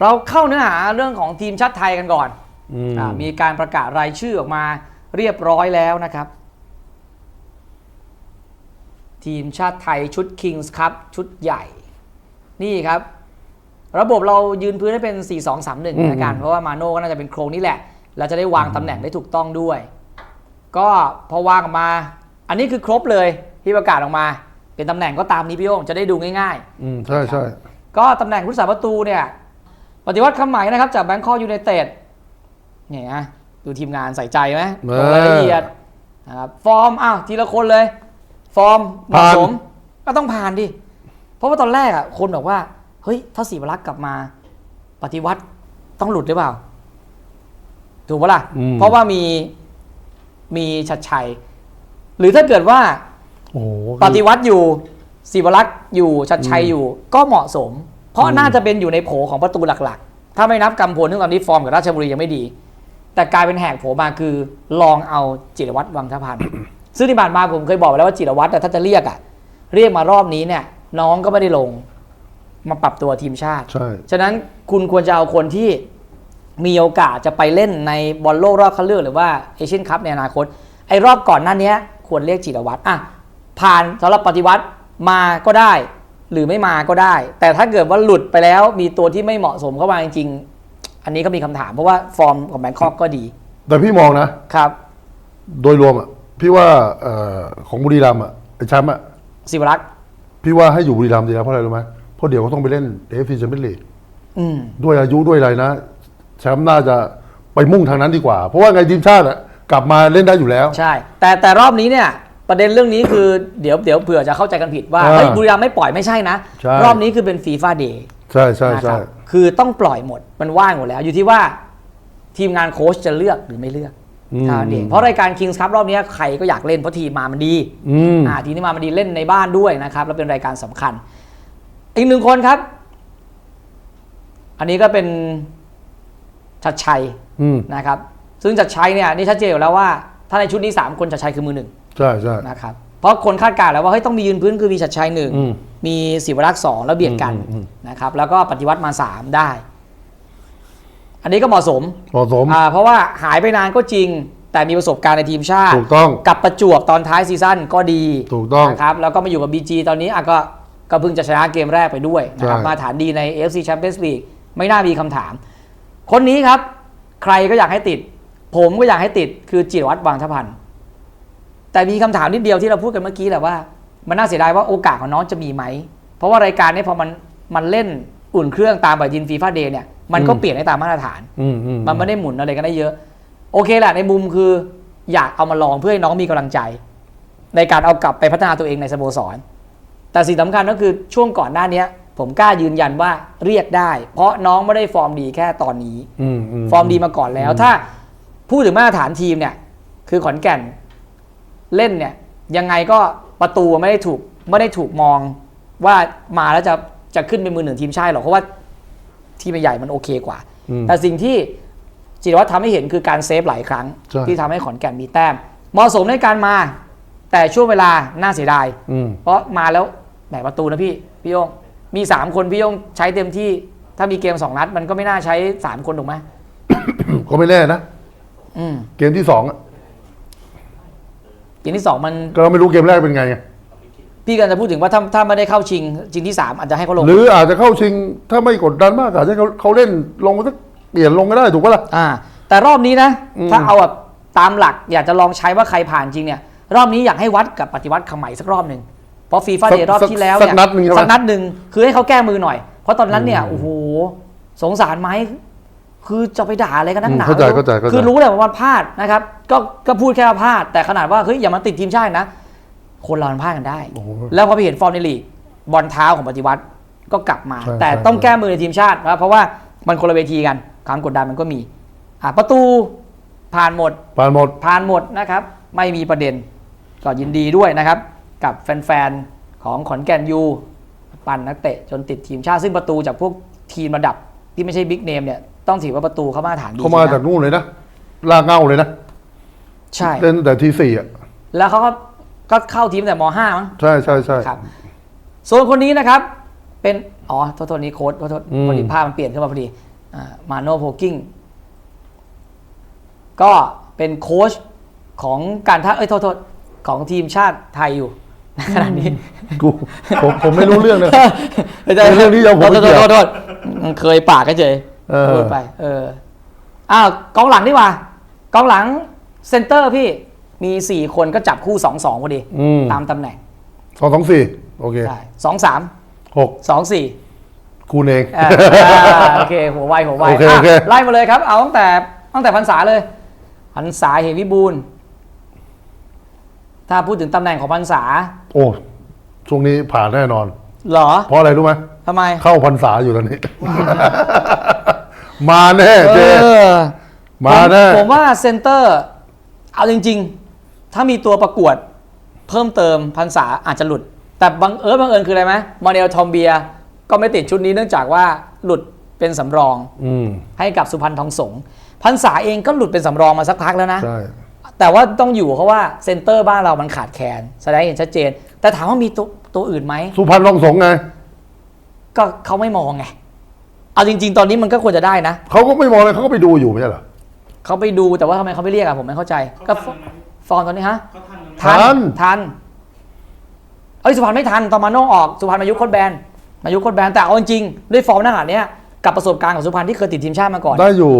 เราเข้าเนื้อหาเรื่องของทีมชาติไทยกันก่อนอืมอ่ามีการประกาศรายชื่อออกมาเรียบร้อยแล้วนะครับ ทีมชาติไทยชุด Kings ครับชุดใหญ่ นี่ครับ ระบบเรายืนพื้นให้เป็น 4-2-3-1นะกันเพราะว่ามาโน่ก็น่าจะเป็นโครงนี้แหละเราจะได้วางตำแหน่งได้ถูกต้องด้วย ก็พอวางออกมา อันนี้คือครบเลยที่ประกาศออกมา เป็นตำแหน่งก็ตามนี้พี่โยงจะได้ดูง่ายๆ อืมใช่ใช่ก็ตำแหน่งผู้รักษาประตูเนี่ย ปฏิวัติคำใหม่นะครับจากแบงคอกยูไนเต็ดเนี่ยนะดูทีมงานใส่ใจไหมลงรายละเอียดนะครับฟอร์มอ้าวทีละคนเลย ฟอร์มเหมาะสม ก็ต้องผ่านดิ เพราะว่าตอนแรกอะคนบอกว่า เฮ้ย ถ้าสีวรักษ์กลับมา ปฏิวัติต้องหลุดหรือเปล่า ถูกปะล่ะอืมเพราะว่ามีมีชัดชัย หรือถ้าเกิดว่าโอ้โหปฏิวัติอยู่ศิวรักษ์อยู่ชัดชัยอยู่ ก็เหมาะสมเพ ราะอืมน่าจะเป็นอยู่ในโผของประตูหลักๆ ถ้าไม่นับกำพลซึ่งตอนนี้ฟอร์มกับราชบุรียังไม่ดี แต่กลายเป็นแหกโผมาคือลองเอาจิรวัตรวังทพันธ์ซึ่งที่ผ่านมาผมเคยบอกไปแล้วว่าจิรวัตรแต่ถ้าจะเรียกอะเรียกมารอบนี้เนี่ยน้องก็ไม่ได้ลงมาปรับตัวทีมชาติ ใช่ ฉะนั้นคุณควรจะเอาคนที่มีโอกาสจะไปเล่นในบอลโลกรอบคัดเลือกหรือว่าเอเชียนคัพในอนาคต ไอ้รอบก่อนหน้านี้ควรเรียกจิรวัตรอะผ่านสำหรับปฏิวัติมาก็ได้ หรือไม่มาก็ได้ แต่ถ้าเกิดว่าหลุดไปแล้วมีตัวที่ไม่เหมาะสมเข้ามาจริงๆ อันนี้ก็มีคำถามเพราะว่าฟอร์มของแบงคอกก็ดีแต่พี่มองนะ ครับ โดยรวมอะพี่ว่าเอ่อของบุรีรัมย์อะไอ้แชมป์อะศิวรักษ์พี่ว่าให้อยู่บุรีรัมย์ดีแล้วเพราะอะไรรู้ไหมเพราะเดี๋ยวเขาต้องไปเล่นเอฟซีแชมเปี้ยนลีกอืม ด้วยอายุด้วยอะไรนะ แชมป์น่าจะไปมุ่งทางนั้นดีกว่า เพราะว่าไงทีมชาติอะกลับมาเล่นได้อยู่แล้ว ใช่ แต่แต่รอบนี้เนี่ย ประเด็นเรื่องนี้คือเดี๋ยวเดี๋ยวเผื่อจะเข้าใจกันผิดว่าอ่าเฮ้ยบุรีรัมย์ไม่ปล่อยไม่ใช่นะ ใช่ รอบนี้คือเป็นฟีฟ่าเดย์ใช่ใช่นะคใช่รับคือต้องปล่อยหมดมันว่างหมดแล้ว อยู่ที่ว่าทีมงานโค้ชจะเลือกหรือไม่เลือกอืมเท่านั้นเองเพราะรายการ Kings Cup รอบนี้ใครก็อยากเล่นเพราะทีมมามันดี อืม อ่าทีมที่มามันดีเล่นในบ้านด้วยนะครับ แล้วเป็นรายการสำคัญ อีกหนึ่งคนครับ อันนี้ก็เป็นชัดชัยอืม นะครับ ซึ่งชัดชัยเนี่ยนี่ชัดเจนอยู่แล้วว่า ถ้าในชุดนี้สามคนชัดชัยคือมือหนึ่ง ใช่ใช่นะครับเพราะคนคาดการณ์แล้วว่าเฮ้ยต้องมียืนพื้นคือมีชัดชัยหนึ่งอืมมีศิวรักษ์สองแล้วเบียดกันอืมอืมนะครับแล้วก็ปฏิวัติมาสามได้ อันนี้ก็เหมาะสมเหมาะสมอ่าเพราะว่าหายไปนานก็จริง แต่มีประสบการณ์ในทีมชาติถูกต้องกับประจวบตอนท้ายซีซั่นก็ดีถูกต้องนะครับแล้วก็มาอยู่กับ BG ตอนนี้อะก็ก็เพิ่งจะชนะเกมแรกไปด้วยนะครับใช่มาฐานดีใน AFC Champions League ไม่น่ามีคำถาม คนนี้ครับ ใครก็อยากให้ติด ผมก็อยากให้ติดคือจิรวัตรวังทพันธ์ แต่มีคำถามนิดเดียวที่เราพูดกันเมื่อกี้แหละว่า มันน่าเสียดายว่าโอกาสของน้องจะมีไหม เพราะว่ารายการนี้พอมันมันเล่นอุ่นเครื่องตามปฏิทินฟีฟ่าเดย์เนี่ยมันก็อืมเปลี่ยนได้ตามมาตรฐานอืมอืมมันไม่ได้หมุนอะไรกันได้เยอะ โอเคแหละในมุมคืออยากเอามาลองเพื่อให้น้องมีกำลังใจ ในการเอากลับไปพัฒนาตัวเองในสโมสร แต่สิ่งสำคัญก็คือช่วงก่อนหน้าเนี้ยผมกล้ายืนยันว่าเรียกได้ เพราะน้องไม่ได้ฟอร์มดีแค่ตอนนี้อืมอืฟอร์มดีมาก่อนแล้ว ถ้าพูดถึงมาตรฐานทีมเนี่ย คือขอนแก่น เล่นเนี่ยยังไงก็ประตูไม่ได้ถูกไม่ได้ถูกมองว่ามาแล้วจะจะขึ้นเป็นมือหนึ่งทีมชาติหรอกเพราะว่าทีมใหญ่มันโอเคกว่าอืมแต่สิ่งที่จิรวัตรทำให้เห็นคือการเซฟหลายครั้งใช่ที่ทำให้ขอนแก่นมีแต้มเหมาะสมในการมา แต่ช่วงเวลาน่าเสียดายอืมเพราะมาแล้วแหมประตูนะพี่พี่โยงมีสามคนพี่โยงใช้เต็มที่ ถ้ามีเกมสองนัด มันก็ไม่น่าใช้สามคนถูกไหมก็ไม่แน่นะอืมเกมที่สองอะ เกมที่สองมันก็เราไม่รู้เกมแรกเป็นไงไงพี่กันจะพูดถึงว่าถ้าถ้าไม่ได้เข้าชิงชิงที่สามอาจจะให้เขาลงหรืออาจจะเข้าชิงถ้าไม่กดดันมากอาจจะให้เขาเขาเล่นลงมาสักเปลี่ยนลงก็ได้ถูกปะล่ะ อ่า แต่รอบนี้นะ อืม ถ้าเอาแบบตามหลักอยากจะลองใช้ว่าใครผ่านจริงเนี่ย รอบนี้อยากให้วัดกับปฏิวัติคำใหม่สักรอบหนึ่งเพราะฟีฟ่าเดย์รอบที่แล้วสัเนี่กยนัดหนึ่งใช่ไหม สักนัดหนึ่งคือให้เขาแก้มือหน่อย เพราะตอนนั้นเนี่ยโอ้โหสงสารไหม คือจะไปด่าอะไรกันนักหนาอืมเข้าใจเข้าใจเข้าใจคือรู้แหละว่ามันพลาดนะครับ ก็ก็พูดแค่ว่าพลาด แต่ขนาดว่าเฮ้ยอย่ามาติดทีมชาตินะ คนเรามันพลาดกันได้โอ้โหแล้วพอไปเห็นฟอร์มในลีกบอลเท้าของปฏิวัติก็กลับมาใช่แต่ใช่ต้องแก้มือในทีมชาตินะเพราะว่ามันคนละเวทีกันความกดดันมันก็มีอะประตูผ่านหมดผ่านหมดผ่านหมดนะครับ ไม่มีประเด็นก็ยินดีด้วยนะครับ กับแฟนๆของขอนแก่นยูปั่นนักเตะจนติดทีมชาติซึ่งประตูจากพวกทีมระดับที่ไม่ใช่บิ๊กเนมเนี่ย ต้องถือว่าประตูเขามาตรฐานดีเขามาจริงๆนะจากนู่นเลยนะลากเง่าเลยนะใช่ เล่นตั้งแต่ทีสี่อะแล้วเขาก็ก็เข้าทีมตั้งแต่ม .5 มั้งใช่ใช่ใช่ครับส่วนคนนี้นะครับ เป็นอ๋อโทษโทษนี้โค้ดโทษโทษอืมพอดีภาพมันเปลี่ยนขึ้นมาพอดีมาโนโพกิ้งก็เป็นโค้ชของการท่าเอ้ยโทษโทษของทีมชาติไทยอยู่ในขณะนี้กูผมผมไม่รู้เรื่องนะไม่ใช่เรื่องนี้เราผมโทไม่ษเกี่โทยวษโทษมันเคยปากก็เฉยเออ พูดไป เอออ้าวกองหลังดีกว่ากองหลังเซนเตอร์พี่มีสี่คนก็จับคู่สองสองพอดี อืมตามตำแหน่งสองสองสี่โอเคใช่สองสามหกสองสี่คูณเองอ่าโอเค หัวไวหัวไวโอเคโอเคอะไล่มาเลยครับ เอาตั้งแต่ตั้งแต่พรรษาเลยพรรษาเหตุวิบูลย์ถ้าพูดถึงตำแหน่งของพรรษาโอ้ช่วงนี้ผ่านแน่นอน เหรอเพราะอะไรรู้ไหมทำไม เข้าพรรษาอยู่ตอนนี้ มาแน่เจ เออมาแน่ผมผมว่าเซนเตอร์ เอาจริง ๆ ถ้ามีตัวประกวดเพิ่มเติมพรรษาอาจจะหลุด แต่บังเอิญบังเอิญคืออะไรไหมมาเนลทอมเบียก็ไม่ติดชุดนี้เนื่องจากว่าหลุดเป็นสำรองอืมให้กับสุพรรณทองสงฆ์พรรษาเองก็หลุดเป็นสำรองมาสักพักแล้วนะ ใช่ แต่ว่าต้องอยู่เพราะว่าเซนเตอร์บ้านเรามันขาดแคลนแสดงให้เห็นชัดเจน แต่ถามว่ามีตัวตัวอื่นไหม สุพรรณรองสงฆ์ไง ก็เขาไม่มองไง เอาจริง ๆ ตอนนี้มันก็ควรจะได้นะเขาก็ไม่มองเลยเขาก็ไปดูอยู่ไม่ใช่เหรอ เขาไปดูแต่ว่าทำไมเขาไม่เรียกอะผมไม่เข้าใจ ก็ฟฟอร์มตอนนี้ฮะเขาทันกันไหมทัน ทันเอ้ยสุพรรณไม่ทันตอนมาโน่ออกสุพรรณมายุคโคตรแบนมายุคโคตรแบนแต่เอาจริงๆด้วยฟอร์มหน้าขนาดเนี้ยกับประสบการณ์ของสุพรรณที่เคยติดทีมชาติมาก่อน ได้อยู่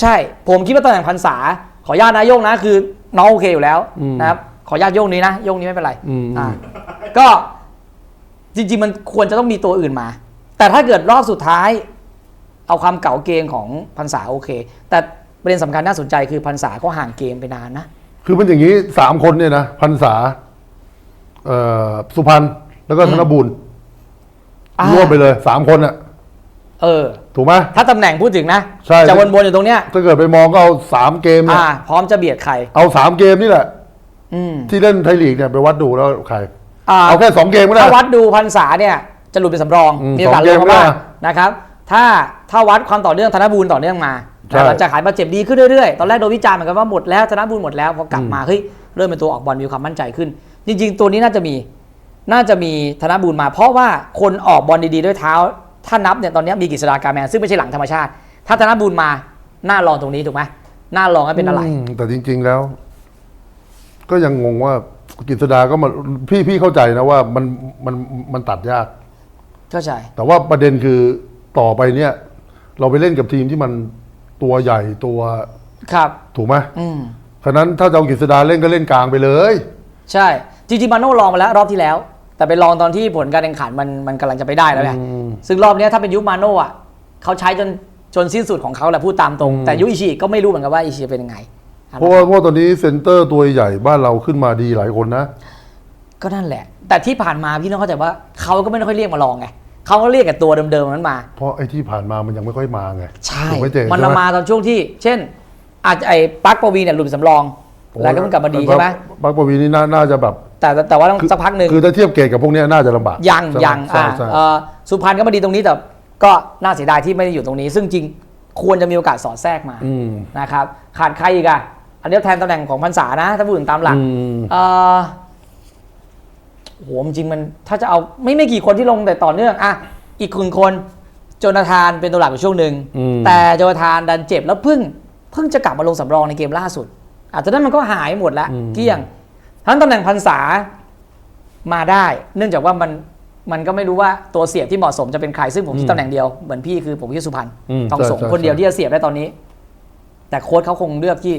ใช่ ผมคิดว่าตำแหน่งพันษา ขออนุญาตนะโยงนะคือน้องโอเคอยู่แล้วอืมนะครับขออนุญาตโยงนี้นะโยงนี้ไม่เป็นไรอืมอ่าก็จริง ๆ มันควรจะต้องมีตัวอื่นมา แต่ถ้าเกิดรอบสุดท้าย เอาความเก่าเกมของพันษาโอเค แต่ประเด็นสำคัญน่าสนใจคือพันษาก็ห่างเกมไปนานนะ คือมันอย่างนี้สามคนเนี่ยนะพรรษาเอ่อสุพรรณแล้วก็ธนบุญอ่า ร่วมไปเลยสามคนอะเออ ถูกไหม ถ้าตำแหน่งพูดถึงนะ ใช่ จะวนๆอยู่ตรงเนี้ยถ้าเกิดไปมองก็เอาสามเกมเนี่ยอ่า พร้อมจะเบียดใคร เอาสามเกมนี่แหละ อืมที่เล่นไทยลีกเนี่ยไปวัดดูแล้วใคร อ่าเอาแค่สองเกมก็ได้ ถ้าวัดดูพันษาเนี่ย จะหลุดเป็นสำรองอืมมีโอกาสสองลเกงมมาบ้างก็ได้นะครับ ถ้าถ้าวัดความต่อเนื่องธนบูรณ์ต่อเนื่องมาใช่หลังจากหายบาดเจ็บดีขึ้นเรื่อยๆ ตอนแรกโดนวิจารณ์เหมือนกันว่าหมดแล้วธนบูรณ์หมดแล้วพอกลับมาเฮ้ยเริ่มเป็นตัวออกบอลมีความมั่นใจขึ้น จริง ๆ ตัวนี้น่าจะมีน่าจะมีธนบูรณ์มา เพราะว่าคนออกบอลดีๆด้วยเท้า ถ้านับเนี่ยตอนนี้มีกฤษฎากาแมนซึ่งไม่ใช่หลังธรรมชาติ ถ้าธนบูรณ์มาหน้าลองตรงนี้ถูกไหมหน้าลองให้เป็นอะไรมแต่จริง ๆแล้ว ก็ยังงงว่ากฤษดาก็มาพี่พี่เข้าใจนะว่ามันมันมันตัดยากเข้าใจแต่ว่าประเด็นคือ ต่อไปเนี่ย เราไปเล่นกับทีมที่มันตัวใหญ่ตัวครับ ถูกไหมอืมฉะนั้นถ้าจะเอากฤษดาเล่นก็เล่นกลางไปเลย ใช่ จริงๆมาโน่ลองมาแล้วรอบที่แล้ว แต่ไปลองตอนที่ผลการแข่งขันมันมันกำลังจะไปได้แล้วไงอืมซึ่งรอบเนี้ยถ้าเป็นยุคมาโน่อะเขาใช้จนจนสิ้นสุดของเขาแหละพูดตามตรง อืม แต่ยุคอิชิก็ไม่รู้เหมือนกันว่าอิชิจะเป็นยังไงเพราะว่าเพราะว่าตอนนี้เซนเตอร์ตัวใหญ่บ้านเราขึ้นมาดีหลายคนนะ ก็นั่นแหละ แต่ที่ผ่านมาพี่ต้องเข้าใจว่าเขาก็ไม่ได้ค่อยเรียกมาลองไง เขาก็เรียกกับตัวเดิมๆนั้นมา เพราะไอ้ที่ผ่านมามันยังไม่ค่อยมาไงใช่ถูกไหมเจมันใช่ไหมาตอนช่วงที่ เช่น อาจจะไอ้ปลั๊กปวีเนี่ยหลุดสำรอง แล้วก็มันกลับมาดีใช่ไหมบักปวีนี่น่าน่าจะแบบแต่แต่แต่ว่าต้องสักพักหนึ่งคือถ้าเทียบเกรดกับพวกเนี้ยน่าจะลำบากยังใช่ไหมยังใช่อ่าใช่เอ่อสุพรรณก็มาดีตรงนี้แต่ก็น่าเสียดายที่ไม่ได้อยู่ตรงนี้ ซึ่งจริงควรจะมีโอกาสสอดแทรกมาอืมนะครับขาดใครอีกอะอันนี้แทนตำแหน่งของพันษานะ ถ้าพูดถึงตามหลักอืมเอ่อ โหจริงๆมันถ้าจะเอาไม่ไม่กี่คนที่ลงแต่ต่อเนื่องอะอีกคนคนโจนาธานเป็นตัวหลักอยู่ช่วงหนึ่งอืมแต่โจนาธานดันเจ็บแล้วเพิ่งเพิ่งจะกลับมาลงสำรองในเกมล่าสุด อาจจะนั้นมันก็หายหมดแล้วเกลี้ยง ทั้งตำแหน่งพันษามาได้ เนื่องจากว่ามันมันก็ไม่รู้ว่าตัวเสียบที่เหมาะสมจะเป็นใครซึ่งผมคิดตำแหน่งเดียวเหมือนพี่คือผมคิดสุพรรณอืมต้องส่งใช่ใช่คนเดียวใช่ที่จะเสียบได้ตอนนี้ แต่โค้ชเขาคงเลือกที่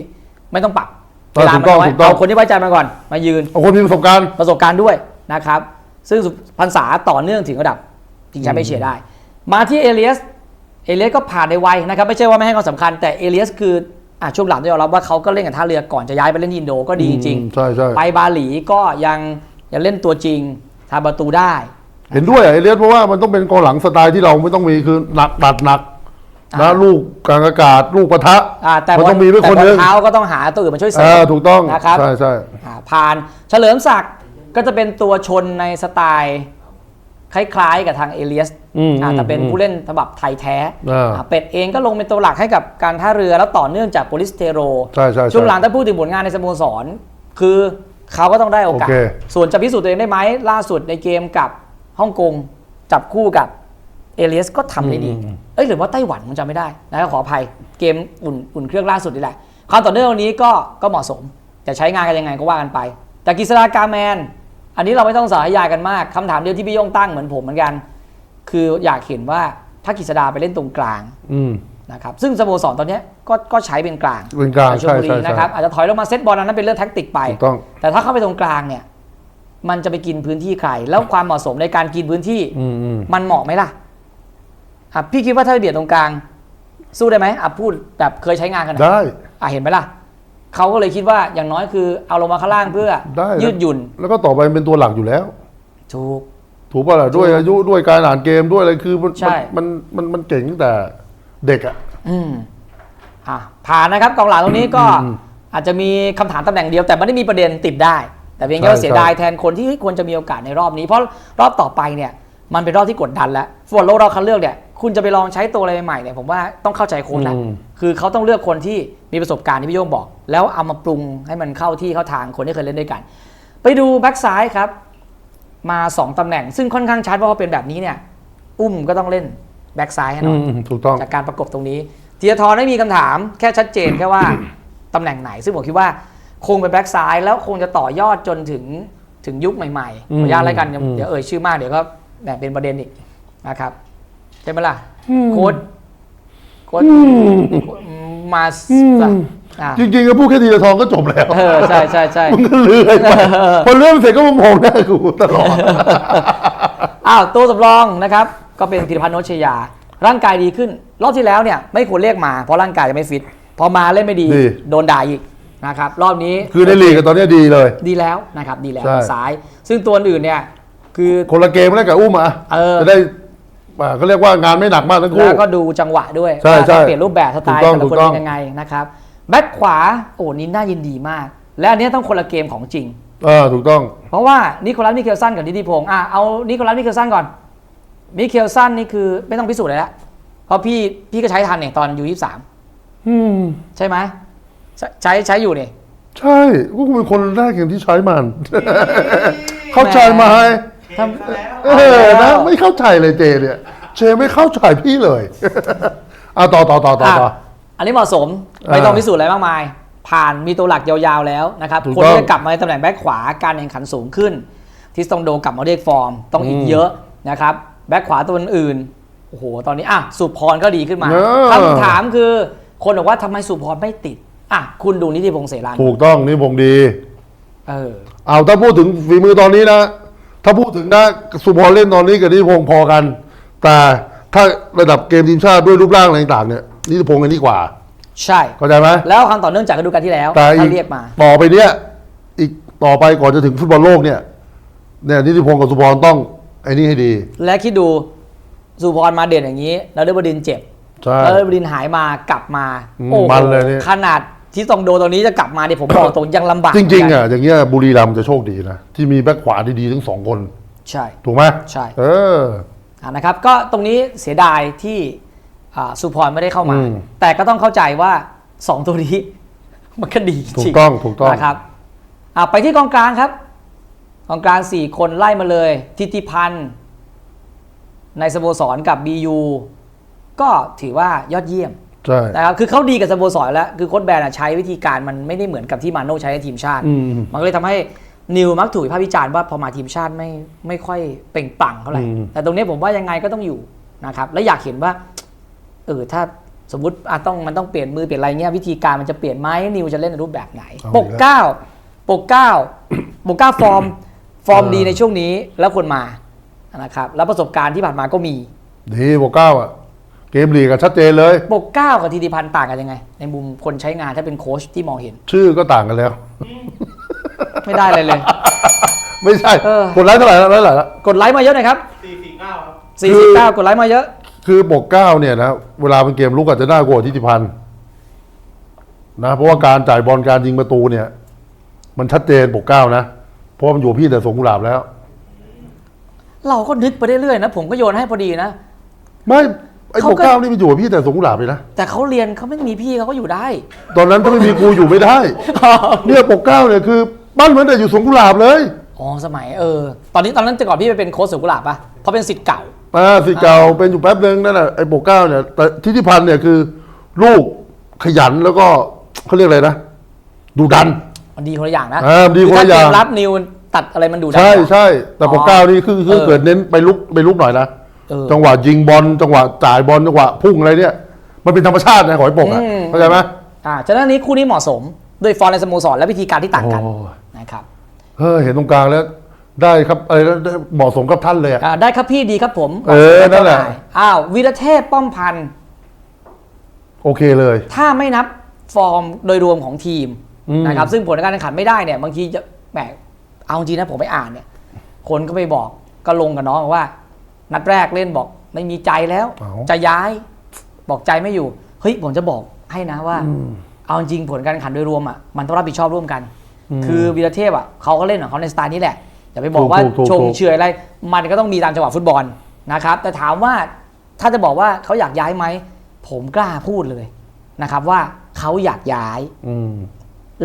ไม่ต้องปรับเออเวลาถูมันกต้องน้อยถูกต้องเอาคนที่ไว้ใจมาก่อน มายืนเอาคนมีประสบการณ์ประสบการณ์ด้วย นะครับ ซึ่งสุพันษาต่อเนื่องถึงระดับชิงแชมป์เอเชียได้ มาที่เอเลียสเอเลียสก็ผ่านในวัยนะครับ ไม่ใช่ว่าไม่ให้ความสำคัญแต่เอเลียสคืออะช่วงหลังต้องยอมรับว่าเขาก็เล่นกับท่าเรือก่อนจะย้ายไปเล่นอินโดก็ดีจริงอืมใช่ใช่ๆไปบาหลีก็ยังยังเล่นตัวจริงทำประตูได้ เห็นด้วยอะเอเลียสเพราะว่ามันต้องเป็นกองหลังสไตล์ที่เราไม่ต้องมีคือหนักตัดหนักนะอ่าลูกกลางอากาศลูกปะทะอ่าแต่มันบอลต้องมีไว้แต่คนบอหลนึงเท้าก็ต้องหาตัวอื่นมาช่วยเสริเออมถูกต้องนะครับใช่ใช่อ่าผ่านเฉลิมศักดิ์ ก็จะเป็นตัวชนในสไตล์คล้ายๆกับทางเอเลียสอืมอ่าแต่เป็นอืมผู้เล่นฉบับไทยแท้อ่าอ่าเป็ดเองก็ลงเป็นตัวหลักให้กับการท่าเรือแล้วต่อเนื่องจากโปลิสเทโรใช่ใช่ใช่ช่วงหลังถ้าพูดถึงผลงานในสโมสร คือเขาก็ต้องได้โอกาส โอเค ส่วนจะพิสูจน์ตัวเองได้ไหมล่าสุดในเกมกับฮ่องกงจับคู่กับเอเลียสก็ทำได้ดี เอ้ยหรือว่าไต้หวันมันจำไม่ได้นะขออภัยเกมอุ่นอุ่นเครื่องล่าสุดนี่แหละความต่อเนื่องตรงนี้ก็ก็เหมาะสม จะใช้งานกันยังไงก็ว่ากันไป แต่กฤษฎากาแมน อันนี้เราไม่ต้องสาธยายกันมากคำถามเดียวที่พี่โย่งตั้งเหมือนผมเหมือนกัน คืออยากเห็นว่าถ้ากฤษดาไปเล่นตรงกลางอืมนะครับซึ่งสโมสรตอนเนี้ยก็ก็ใช้เป็นกลางเป็นกลางในชลบุรีใช่ใช่ใช่นะครับอาจจะถอยลงมาเซตบอลอันนั้นเป็นเรื่องแท็กติกไปถูกต้องแต่ถ้าเข้าไปตรงกลางเนี่ย มันจะไปกินพื้นที่ใคร แล้วความเหมาะสมในการกินพื้นที่อืมอืมมันเหมาะไหมล่ะอะพี่คิดว่าถ้าไปเบียดตรงกลาง สู้ได้ไหมอะพูดแบบเคยใช้งานกันหน่อยได้อะเห็นไหมล่ะ เขาก็เลยคิดว่าอย่างน้อยคือเอาลงมาข้างล่างเพื่อได้ยืดหยุ่นแล้วก็ต่อไปเป็นตัวหลักอยู่แล้ว ถูก ถูกป่ะล่ะด้วยอายุด้วยการอ่านเกมด้วยอะไรคือมันใช่ มันมันมันเก่งตั้งแต่เด็กอะอืมอะผ่านนะครับกองหลังตรงนี้ก็อืมอาจจะมีคำถามตำแหน่งเดียวแต่ไม่ได้มีประเด็นติดได้ แต่เพียงแค่ว่าใช่ เสียดายแทนคนที่เฮ้ยควรจะมีโอกาสในรอบนี้ เพราะรอบต่อไปเนี่ยมันเป็นรอบที่กดดันแล้วฟุตบอลโลกรอบคัดเลือกเนี่ย คุณจะไปลองใช้ตัวอะไรใหม่เนี่ยผมว่าต้องเข้าใจโค้ชแล้วอืม คือเขาต้องเลือกคนที่มีประสบการณ์ที่พี่โยงบอก แล้วเอามาปรุงให้มันเข้าที่เข้าทางคนที่เคยเล่นด้วยกัน ไปดูแบ็กซ้ายครับ มาสองตำแหน่ง ซึ่งค่อนข้างชัดว่าเขาเป็นแบบนี้เนี่ย อุ้มก็ต้องเล่นแบ็กซ้ายให้หน่อยอืมถูกต้อง จากการประกบตรงนี้ธีรทรไม่มีคำถามแค่ชัดเจน แค่ว่า ตำแหน่งไหน ซึ่งผมคิดว่าคงเป็นแบ็กซ้ายแล้วคงจะต่อยอดจนถึงถึงยุคใหม่ๆอืขมออนุญาตอะไรกันอืม เดี๋ยวเอ่ยชื่อมากเดี๋ยวก็แบบเป็นประเด็นอีกนะครับใช่ไหมล่ะโค้ดโค้ดมาสอะจริงๆก็พูดแค่ทีละทองก็จบแล้วเออใช่ใช่ใช่มันก็เลื่อยไปพอเลื่อยเสร็จก็มามองหน้ากูตลอดอ้าวตัวสำรองนะครับ ก็เป็นธีรพันธ์โนชชยา ร่างกายดีขึ้น รอบที่แล้วเนี่ย ไม่ควรเรียกมา เพราะร่างกายยังไม่ฟิต พอมาเล่นไม่ดีดีโดนด่าอีกนะครับ รอบนี้คือในลีกอะตอนเนี้ยดีเลย ดีแล้วนะครับ ดีแล้วใช่ซ้าย ซึ่งตัวอื่นเนี่ย คือคนละเกมแล้วกับอุ้มอะเออจะได้ อ่าเขาเรียกว่างานไม่หนักมากทั้งคู่ แล้วก็ดูจังหวะด้วยใช่ว่าใช่เปลี่ยนรูปแบบสไตล์ถูกต้องแต่ละคนถูกต้อง เป็นยังไงนะครับแบ็คขวาโอ้นี่น่ายินดีมาก และอันเนี้ยต้องคนละเกมของจริง เออถูกต้อง เพราะว่านิโคลัสมิเคลสันกับดิดิพงศ์อะเอานิโคลัสมิเคลสันก่อนมิเคลสันนี่คือไม่ต้องพิสูจน์เลยละเพราะพี่พี่ก็ใช้ทันเนี่ยตอนอยู่ยี่สามอืม ใช่ไหมใช้ใช้ใช้อยู่เนี่ย ใช่กูเป็นคนแรกอย่างที่ใช้มัน เข้าใจไหม ทเออนะไม่เข้าใจเลยเจเนี่ยเจไม่เข้าใจพี่เลยอะต่อต่อต่อำต่อต่ออะอันนี้เหมาะสมไม่ต้องพิสูจน์อะไรมากมาย ผ่านมีตัวหลักยาวๆแล้วนะครับถูกคนต้องที่จะกลับมาในตำแหน่งแบ็คขวาการแข่งขันสูงขึ้นทิสตองโดกลับมาเรียกฟอร์ม ต้องอีกอืมเยอะนะครับแบ็คขวาตัวอื่นๆโอ้โหตอนนี้อะสุพรก็ดีขึ้นมาเออคำถามคือ คนบอกว่าทำไมสุพรไม่ติดอะคุณดูนิติพงษ์เสรันถูกต้องนี่ผมดี เออเอาถ้าพูดถึงฝีมือตอนนี้นะ ถ้าพูดถึงนะสุพรเล่นตอนนี้กับนิติพงศ์พอกัน แต่ถ้าระดับเกมทีมชาติด้วยรูปร่างอะไรต่างๆเนี่ยนิติพงศ์กันดีกว่า ใช่เข้าใจไหมแล้วความต่อเนื่องจากฤดูกาลที่แล้วแต่อีถ้ากเรียกมา ต่อไปเนี้ยอีกต่อไปก่อนจะถึงฟุตบอลโลกเนี่ยเนี่ยนิติพงศ์กับสุพรต้องไอ้นี่ให้ดี และคิดดูสุพรมาเด่นอย่างนี้ แล้วเดบดินเจ็บ ใช่ แล้วเดบดินหายมากลับมาอืมโอ้โหมันเลยนี่ขนาด ที่ตองโดตอนนี้จะกลับมาเนี่ยผมบอกตรงยังลำบากจริงๆเหมืนอะกันอย่างเงี้ยบุรีรัมย์จะโชคดีนะ ที่มีแบ็คขวาดีๆทั้งสองคน ใช่ ถูกไหมใช่ เอออะนะครับ ก็ตรงนี้เสียดายที่อ่าสุพรไม่ได้เข้ามา อืม แต่ก็ต้องเข้าใจว่า2ตัวนี้ มันก็ดีจริถูกต้องถูกต้อง นะครับอะไปที่กองกลางครับกองกลาง4คนไล่มาเลย ทิติพันธ์ในสโมสรกับ BU ก็ถือว่ายอดเยี่ยม ใช่นะครับคือเขาดีกับสโมสรแล้ว คือโค้ชแบนอะใช้วิธีการมันไม่ได้เหมือนกับที่มาโน่ใช้ในทีมชาติอืมมันก็เลยทำให้นิวมักถูกวิพากษ์วิจารณ์ว่าพอมาทีมชาติไม่ไม่ค่อยเปล่งปลั่งเท่าไหร่อืมแต่ตรงนี้ผมว่ายังไงก็ต้องอยู่นะครับและอยากเห็นว่าเออถ้าสมมติอะต้องมันต้องเปลี่ยนมือเปลี่ยนอะไรเงี้ยวิธีการมันจะเปลี่ยนไหมนิวจะเล่นในรูปแบบไหนเอาปอีกกแล้วเก้าปกเก้าปกเก้าฟอร์มฟอร์มเออดีในช่วงนี้แล้วคนมานะครับแล้วประสบการณ์ที่ผ่านมาก็มี ดีบอกเก้าอะเก มลีกอะชัดเจนเลย ปกเก้ากับทีติพันธ์ต่างกันยังไง ในมุมคนใช้งานถ้าเป็นโค้ชที่มองเห็น ชื่อก็ต่างกันแล้ว ไม่ได้เลยเลย ไม่ใช่เออ กดไลค์เท่าไหร่แล้วเท่าไหร่แล้วกดไลค์มาเยอะหน่อยครับสี่สี่เก้าครับสี่สิบเก้ากดไลค์มาเยอะ คือปกเก้าเนี่ยนะเวลาเป็นเกมลุกอาจจะน่ากลัวกว่าทิติพันธ์นะเพราะว่าการจ่ายบอลการยิงประตูเนี่ย มันชัดเจนปกเก้านะ เพราะว่ามันอยู่กับพี่แต่สงกุหลาบแล้ว เราก็นึกไปเรื่อยๆนะ ผมก็โยนให้พอดีนะ ไม่ ไอ้เขาปก็กเก้านี่มันอยู่กับพี่แต่สงกุหลาบเลยนะ แต่เขาเรียนเขาไม่มีพี่เขาก็อยู่ได้ ตอนนั้นถ้าไม่มีกูอยู่ไม่ได้ เนี่ยปกเก้าเนี่ยคือบ้านเหมือนแต่อยู่สงกุหลาบเลยอ๋อสมัยเออ ตอนนี้ตอนนั้นแต่ก่อนพี่ไปเป็นโค้ชสุกุหลาบปะเพราะเป็นสิทธิ์เก่า อ่าสิทธิ์เก่าเป็นอยู่แป๊บนึงนั่นแหละไอ้ปกเกล้าเนี่ยแต่ทิติพันธ์เนี่ยคือลูกขยันแล้วก็เขาเรียกอะไรนะดูดัน มันดีคนละอย่างนะอ่าดีคนละอย่างถ้เกมรับนิวตัดอะไรมันดูได้ ใช่ใช่แต่อ๋อปกเกล้านี่คือคือเออ เกิดเน้นไปลุกไปลุกหน่อยนะ เออ จังหวะยิงบอลจังหวะจ่ายบอลจังหวะพุ่งอะไรเนี่ย มันเป็นธรรมชาตินะของไอ้ปกอะอืม เข้าใจไหมอ่าฉะนั้นอันนี้คู่นี้เหมาะสมด้วยฟอร์มในสโมสรและวิธีการที่ต่างกันโอ้ยนะครับเฮ้ยเห็นตรงกลางแล้ว ได้ครับอะไรนะได้เหมาะสมกับท่านเลยอะอ่าได้ครับพี่ดีครับผมเออนั่นแหละ อ้าววีรเทพป้อมพันธ์โอเคเลย ถ้าไม่นับฟอร์มโดยรวมของทีมอืม นะครับซึ่งผลการแข่งขันไม่ได้เนี่ยบางทีจะแหมเอาจริงนะผมไปอ่านเนี่ยคนก็ไปบอกก็ลงกับน้องว่า นัดแรกเล่นบอกไม่มีใจแล้วเอาจะย้ายบอกใจไม่อยู่ เฮ้ยผมจะบอกให้นะว่า เอาจริงผลการแข่งขันโดยรวมอะมันต้องรับผิดชอบร่วมกัน คือวีรเทพอะเขาก็เล่นของเขาในสไตล์นี้แหละอย่าไปบอกว่าถูกถูกชมถูกเชยอะไร มันก็ต้องมีตามจังหวะฟุตบอลนะครับ แต่ถามว่าถ้าจะบอกว่าเขาอยากย้ายไหมผมกล้าพูดเลยนะครับ ว่าเขาอยากย้ายอืม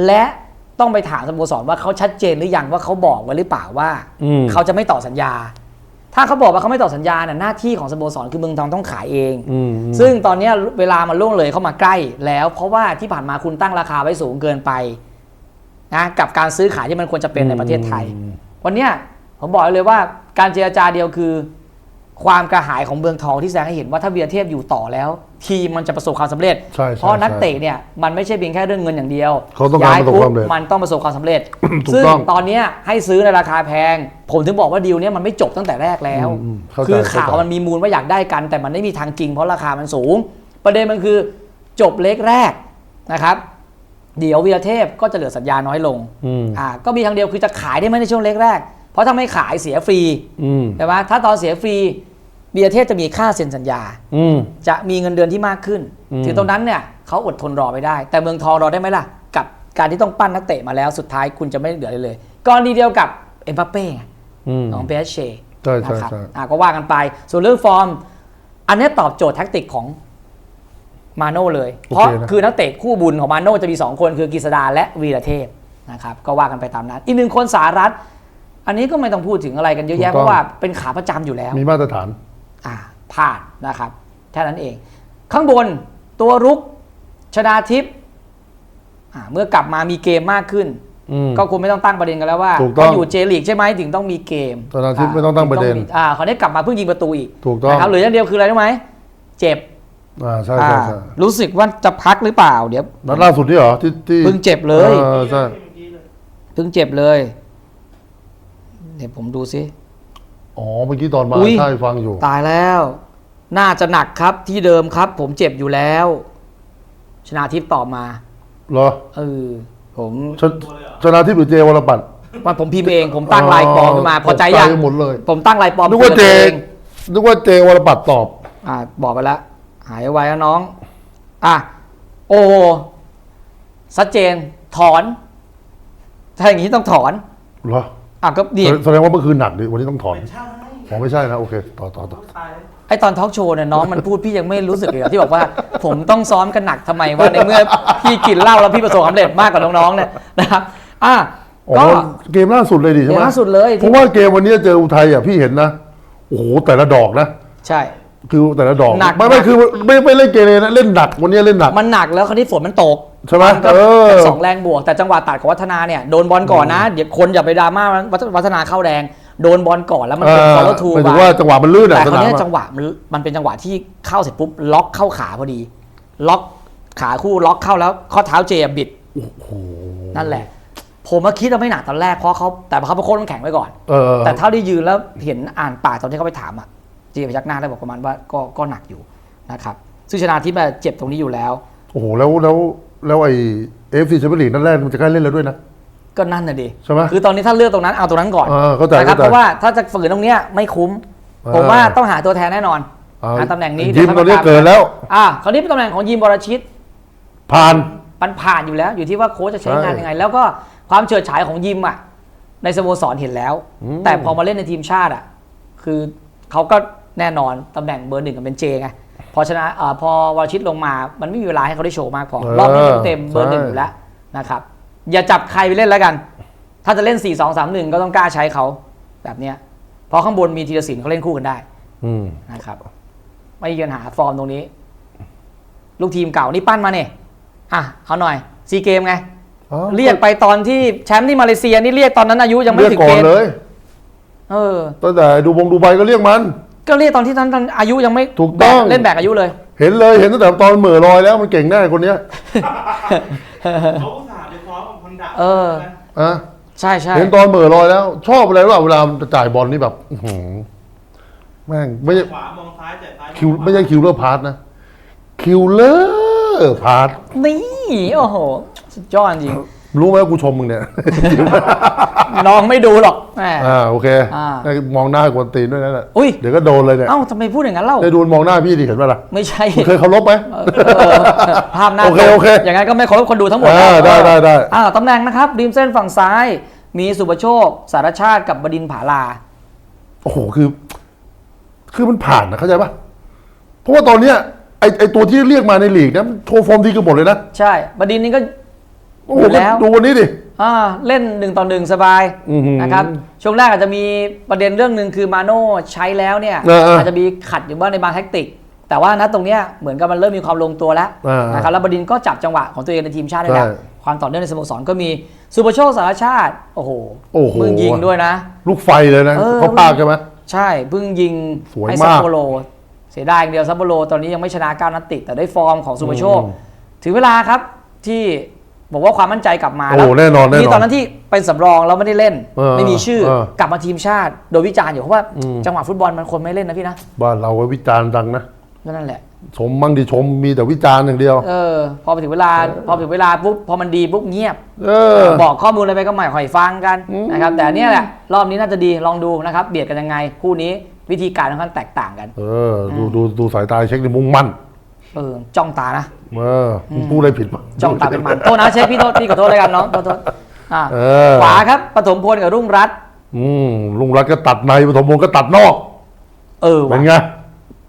และต้องไปถามสโมสรว่าเขาชัดเจนหรือยังว่าเขาบอกไว้หรือเปล่าว่าอืมเขาจะไม่ต่อสัญญา ถ้าเขาบอกว่าเขาไม่ต่อสัญญาเนี่ยหน้าที่ของสโมสรคือเมืองทองต้องขายเองอืมซึ่งตอนเนี้ยเวลามันล่วงเลยเข้ามาใกล้แล้ว เพราะว่าที่ผ่านมาคุณตั้งราคาไว้สูงเกินไปนะกับการซื้อขายที่มันควรจะเป็นในประเทศไทย วันเนี้ยผมบอกเลยว่าการเจรจาเดียวคือ ความกระหายของเมืองทองที่แสดงให้เห็นว่าถ้าเบียร์เทพอยู่ต่อแล้ว ทีมมันจะประสบความสำเร็จ ใช่ใช่เพราะนักใช่เตะเนี่ยมันไม่ใช่เพียงแค่เรื่องเงินอย่างเดียวเขาต้องการย้ยประสบความสำเร็จมันต้องประสบความสำเร็จ ถูกซึ่งต้องตอนเนี้ยให้ซื้อในราคาแพง ผมถึงบอกว่าดีลเนี้ยมันไม่จบตั้งแต่แรกแล้ว อืมอืมเข้าใจคือข่าวเข้าใจ มันมีมูลว่าอยากได้กัน แต่มันไม่มีทางจริงเพราะราคามันสูง ประเด็นมันคือจบเล็กแรกนะครับ เดี๋ยววีรเทพก็จะเหลือสัญญาน้อยลงอืมอ่าก็มีทางเดียวคือจะขายได้ไหมในช่วงเล็กแรก เพราะถ้าไม่ขายเสียฟรี อืม ใช่ไหมถ้าตอนเสียฟรี เบียร์เทพจะมีค่าเซ็นสัญญาอืมจะมีเงินเดือนที่มากขึ้นอืมถึงตรงนั้นเนี่ยเขาอดทนรอไม่ได้ แต่เมืองทองรอได้ไหมล่ะ กับการที่ต้องปั้นนักเตะมาแล้วสุดท้ายคุณจะไม่เหลืออะไรเลยกรณีเดียวกับเอ็มบัปเป้ไงอืมของเปเชใช่ใช่นะครับใช่อะก็ว่ากันไป ส่วนเรื่องฟอร์ม อันเนี้ยตอบโจทย์แท็กติกของมาโน่เลย เพราะคือนักเตะคู่บุญของมาโน่จะมี 2 คนคือกฤษดาและวีรเทพนะครับก็ว่ากันไปตามนั้น อีกหนึ่งคนสารัฐ อันนี้ก็ไม่ต้องพูดถึงอะไรกันเยอะแยะเพราะว่าเป็นขาประจำอยู่แล้ว มีมาตรฐาน อ่าพลาดนะครับแค่นั้นเอง ข้างบนตัวรุกชนาทิพย์อ่าเมื่อกลับมามีเกมมากขึ้นอืมก็คงไม่ต้องตั้งประเด็นกันแล้วว่าถูกต้องเขาอยู่เจลีกใช่ไหมถึงต้องมีเกมชนาทิพย์ไม่ต้องตั้งประเด็นถึมีอ่าเขาได้กลับมาเพิ่งยิงประตูอีกถูกต้องนะครับเหลืออย่างเดียวคืออะไรรู้ไหมเจ็บอ่าใช่อ่าใช่ใช่รู้สึกว่าจะพักหรือเปล่าเดี๋ยวนัดล่าสุดนี่เหรอที่ที่เพิ่งเจ็บเลยออใช่เพิ่งเจ็บเลย เดี๋ยวผมดูซิ อ๋อเมื่อกี้ตอนมาอุ๊ย ใช่ฟังอยู่ ตายแล้ว น่าจะหนักครับที่เดิมครับ ผมเจ็บอยู่แล้ว ชนาทิพย์ตอบมาเหรอเออผมชชนะทิพย์หรือเจวรปัตร ว่าผมพิมพ์เองผมตั้งลายปลอมขึ้นมา พอใจยังตกหมดเลย ผมตั้งลายปลอมนึกว่าขึ้เจมองนึกว่าเจวรปัตรตอบ อ่าบอกไปแล้วหายไวแล้วน้อง อะโอ้โหชัดเจนถอน ถ้าอย่างนี้ต้องถอน เหรอ อะก็ดีแสดงว่าเมื่อคืนหนักดิวันนี้ต้องถอนไม่ใช่อ๋อไม่ใช่นะโอเคต่อต่อต่อตายไอตอนทอล์กโชว์เนี่ยน้องมันพูดพี่ยังไม่รู้สึกเลยเหรอที่บอกว่า ผมต้องซ้อมกันหนักทำไมว่าในเมื่อพี่กินเหล้าแล้วพี่ประสบความสำเร็จมากกว่าน้องๆเนี่ยนะครับอะอ๋อก็เกมล่าสุดเลยดิใช่ไหมเกมล่าสุดเลยเพที่ราะว่าเกมวันนี้เจออุทัยอะพี่เห็นนะโอ้โหแต่ละดอกนะ ใช่ คือแต่ละดอกหนักไม่ไม่หนักคือไม่ไม่เล่นเกเรนะเล่นหนักวันนี้เล่นหนักมันหนักแล้วคราวนี้ฝนมันตก ใช่ไหมนก็เออ สองแรงบวกแต่จังหวะตัดของวัฒนาเนี่ยโดนบอลก่อนนะเดี๋ยวคนอย่าไปดราม่าวัฒวัฒนาเข้าแรงโดนบอลก่อนแล้วมันเป็นเออฟอลโล่ทูหมายถึงว่าจังหวะมันลื่นอะแต่คราวสนามนี้อะจังหวะมันมันเป็นจังหวะที่เข้าเสร็จปุ๊บล็อกเข้าขาพอดี ล็อกขาคู่ล็อกเข้าแล้วข้อเท้าเจอะบิดนั่นแหละ ผมมาคิดว่าไม่หนักตอนแรกเพราะเขาแต่เขาประโคตรน้ำแข็งไว้ก่อน เออแต่เท่าที่ยืนแล้วเห็นอ่านปากตอนที่เขาไปถามอะเจพยักหน้าได้บอกประมาณว่าก็ก็หนักอยู่นะครับซึ่งชนะทิพย์อะเจ็บตรงนี้อยู่แล้ว โอ้โหแล้วแล้ว แล้วไอ้เอฟซีแชมเปี้ยนลีกนั่นแรกมันจะใกล้เล่นแล้วด้วยนะ ก็นั่นน่ะดิใช่ไหมคือตอนนี้ถ้าเลือกตรงนั้นเอาตรงนั้นก่อนเออเข้าใจนะครับเข้าใจเพราะว่าถ้าจะฝืนตรงเนี้ยไม่คุ้มเออผมว่าต้องหาตัวแทนแน่นอนเอาหาตำแหน่งนี้ยิมดี๋ยวตอนนี้ถ้าเกินแล้ว อ่าคราวนี้เป็นตำแหน่งของยิมบรชิต ผ่าน มันผ่านอยู่แล้วอยู่ที่ว่าโค้ชจะใช้งานใช่ยังไง แล้วก็ความเฉิดฉายของยิมอะ ในสโมสรเห็นแล้ว อืม แต่พอมาเล่นในทีมชาติอะ คือเขาก็แน่นอนตำแหน่งเบอร์หนึ่งกับเป็นเจไง พอชนะเอ่อพอวรชิตลงมามันไม่มีเวลาให้เขาได้โชว์มากพอรอบนี้เต็มๆเบอร์หนึ่งอยู่แล้วนะครับ อย่าจับใครไปเล่นแล้วกัน ถ้าจะเล่น 4 2 3 1 ก็ต้องกล้าใช้เขาแบบเนี้ยเพราะข้างบนมีธีรศิลป์เขาเล่นคู่กันได้อืมนะครับ ไม่มีปัญหาฟอร์มตรงนี้ ลูกทีมเก่านี่ปั้นมาเนี่ยอะเอาหน่อยซีเกมไงอ๋อเรียกไปตอนที่แชมป์ที่มาเลเซียนี่เรียกตอนนั้นอายุยังไม่เรียกถึงก่อเกนณฑ์เลยเออตั้งแต่ดูบงดูใบก็เรียกมัน ก็เรียกตอนที่นั้นตอนอายุยังไม่ถูกต้อง แบเล่นแบกอายุเลย เห็นเลยเห็นตั้งแต่ตอนเหม่อลอยแล้วมันเก่งแน่คนเนี้ยเขาอุตส่าห์ไปฟ้องกับคนด่าเอออะใช่ใช่เห็นตอนเหม่อลอยแล้ว ชอบอะไรรู้ป่ะเวลามันจะจ่ายบอลนี่แบบอื้อหือแม่งไม่ใช่ขวามองซ้ายแต่ซ้ายคิวไม่ใช่คิวเลอร์พาร์ทนะคิวเลอร์พาร์ทนี่ โอ้โห สุดยอดจริง รู้ไหมว่ากูชมมึงเนี่ย น้องไม่ดูหรอกแหม อ่าโอเคอ่าได้มองหน้ากวนตีนด้วยนั่นแหละอุ้ย เดี๋ยวก็โดนเลยเนี่ยเอ้าทำไมพูดอย่างนั้นเล่า ได้ดูมองหน้าพี่ดิเห็นป่ะล่ะไม่ใช่มึงเคยเคารพไหม เออภาพหน้าโอเคโอเคอย่างนั้นก็ไม่ขอรบคนดูทั้งหมดอ่านะได้ได้ได้ อ่าตำแหน่งนะครับริมเส้นฝั่งซ้าย มีสุประโชค สารชาติกับบดินทร์ผาลา โอ้โหคือ คือมันผ่านนะเข้าใจป่ะเพราะว่าตอนเนี้ยไอไอตัวที่เรียกมาในลีกเนี่ยมันโชว์ฟอร์มดีกันหมดเลยนะ ใช่ บดินทร์นี่ก็โอ้โหอยู่แล้วดูวันนี้ดิอ่าเล่นหนึ่งต่อหนึ่งสบายอื้อหือนะครับช่วงแรกอาจจะมีประเด็นเรื่องหนึ่งคือมาโน่ใช้แล้วเนี่ยเออเออออาจจะมีขัดอยู่บ้างในบางแท็กติก แต่ว่าณตรงเนี้ยเหมือนกับมันเริ่มมีความลงตัวแล้วเออเออนะครับแล้วบดินทร์ก็จับจังหวะของตัวเองในทีมชาติได้แล้วใช่ความต่อเนื่องในสโมสรก็มีสุประโชคสารชาติโอ้โหโอ้โหมึงยิงด้วยนะ ลูกไฟเลยนะเออเขาพากใช่ไหมใช่เพิ่งยิงสวยให้มากซัปโปโรเสียดายอย่างเดียวซัปโปโรตอนนี้ยังไม่ชนะ9นัดติดแต่ได้ฟอร์มของสุภโชคอืมถึงเวลาครับที่ บอกว่าความมั่นใจกลับมาโอ้แน่นอนแน่นอนที่ตอนนั้นที่เป็นสำรองแล้วไม่ได้เล่นเออไม่มีชื่อเออกลับมาทีมชาติ โดยวิจารณ์อยู่เพราะว่าอืมจังหวะฟุตบอลมันคนไม่เล่นนะพี่นะบ้านเราก็วิจารณ์ดังนะนั่นแหละ ชมมั่งดิชมมีแต่วิจารณ์อย่างเดียวเออพอไปถึงเวลาพอถึงเวลาปุ๊บพอมันดีปุ๊บเงียบเออบอกข้อมูลอะไรไปก็ไม่ค่อยฟังกันอืมนะครับแต่เนี่ยแหละรอบนี้น่าจะดีลองดูนะครับเบียดกันยังไงคู่นี้วิธีการค่อนข้างแตกต่างกัน เออ ดูดูดูสายตาเช็คดิมุ่งมั่นเออจ้องตานะ เออมึงพูดอะไรผิดปะจ้องตาเป็นมันโทษนะเช็คพี่โทษพี่ขอโทษเลยกันน้องขอโทษอ่าเออขวาครับปฐมพลกับรุ่งรัตน์อืมลุงรัฐก็ตัดในปฐมพงศ์ก็ตัดนอก เออเป็ว่ะนไง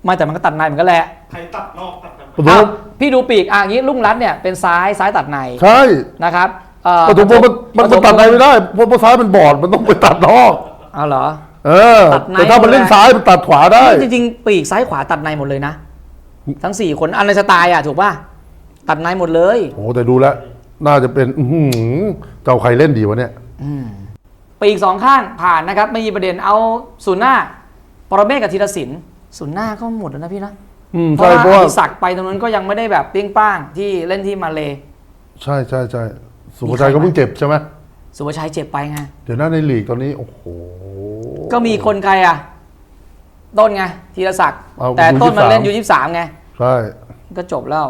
ไม่แต่มันก็ตัดในเหมือนกันแหละใครตัดนอกตัดกันปฐอ้าวมพี่ดูปีกอะอย่างนี้รุ่งรัตน์เนี่ยเป็นซ้ายซ้ายตัดในใช่นะครับเอ่อปฐมพงศ์มันมันปฐมันตัดในไม่ได้เพราะเพราะซ้ายมันบอดมันต้องไปตัดนอก เอาเหรอ เออ ตัดใน แต่ถ้ามันเล่นซ้ายมันตัดขวาได้ จริงๆ ปีกซ้ายขวาตัดในหมดเลยนะ ทั้งสี่คนอันในสไตล์อะถูกป่ะ ตัดในหมดเลยโอ้แต่ดูแล้ว น่าจะเป็นอื้อหือเจ้าใครเล่นดีวะเนี่ย ปีกสองข้างผ่านนะครับ ไม่มีประเด็นเอาศูนย์หน้า ปรเมศกับธีรศิลป์ศูนย์หน้าก็หมดแล้วนะพี่นะอืมเพราะใช่ว่าเพราะอว่าดิศักดิ์ไปตรงนั้นก็ยังไม่ได้แบบเปรี้ยงป้างที่เล่นที่มาเล ใช่ใช่ใช่สุภาชัยก็เพิ่งเจ็บใช่ไหมสุภาชัยเจ็บไปไง เดี๋ยวหน้าในลีกตอนนี้ โอ้โห ก็มีคนใครอะ ต้นไงธีรศักดิ์เอาแต่ต้นมัน U23 เล่นยูยี่สามไง ใช่ ก็จบแล้ว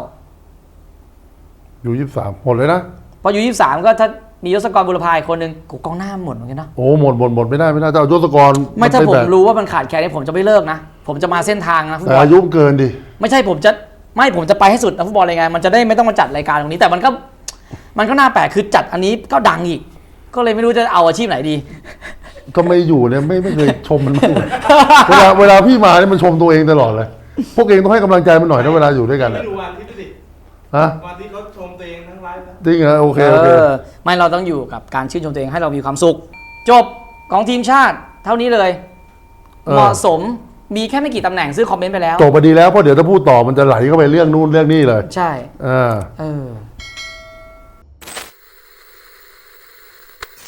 อยู่ยี่สิบสามหมดเลยนะพอยูยี่สามก็ถ้ามียศกรบุรพายคนหนึ่งกูกองหน้าหมดเหมือนกันเนาะโอ้หมดหมดหมดไม่ได้ไม่ได้แต่เอายศกรไม่ถ้าเป็นผมแบบรู้ว่ามันขาดแคลนเนี่ยผมจะไม่เลิกนะ ผมจะมาเส้นทางนะฟุตแต่บอลอายุเกินดิไม่ใช่ผมจะไม่ผมจะไปให้สุดนะฟุตบอลเลยไงมันจะได้ไม่ต้องมาจัดรายการตรงนี้แต่มันก็ มันก็น่าแปลกคือจัดอันนี้ก็ดังอีก ก็เลยไม่รู้จะเอาอาชีพไหนดีทำไมอยู่เนี่ยไม่ไม่เคยชมมันบ้างเลยเวลาเวลาพี่มาเนี่ยมันชมตัวเองตลอดเลย พวกเองต้องให้กำลังใจมันหน่อยนะเวลาอยู่ด้วยกันไม่อะดูวันที่ดูสิ ฮะวันที่เขาชมตัวเองทั้งไลฟ์นะจริงเหรอโอเคโอเคเออไม่เราต้องอยู่กับการชื่นชมตัวเองให้เรามีความสุข จบของทีมชาติ เท่านี้เลย เออ เหมาะสมมีแค่ไม่กี่ตำแหน่งซื้อคอมเมนต์ไปแล้ว จบไปดีแล้วเพราะเดี๋ยวถ้าพูดต่อมันจะไหลเข้าไปเรื่องนู่นเรื่องนี้เลยใช่อ่าเออ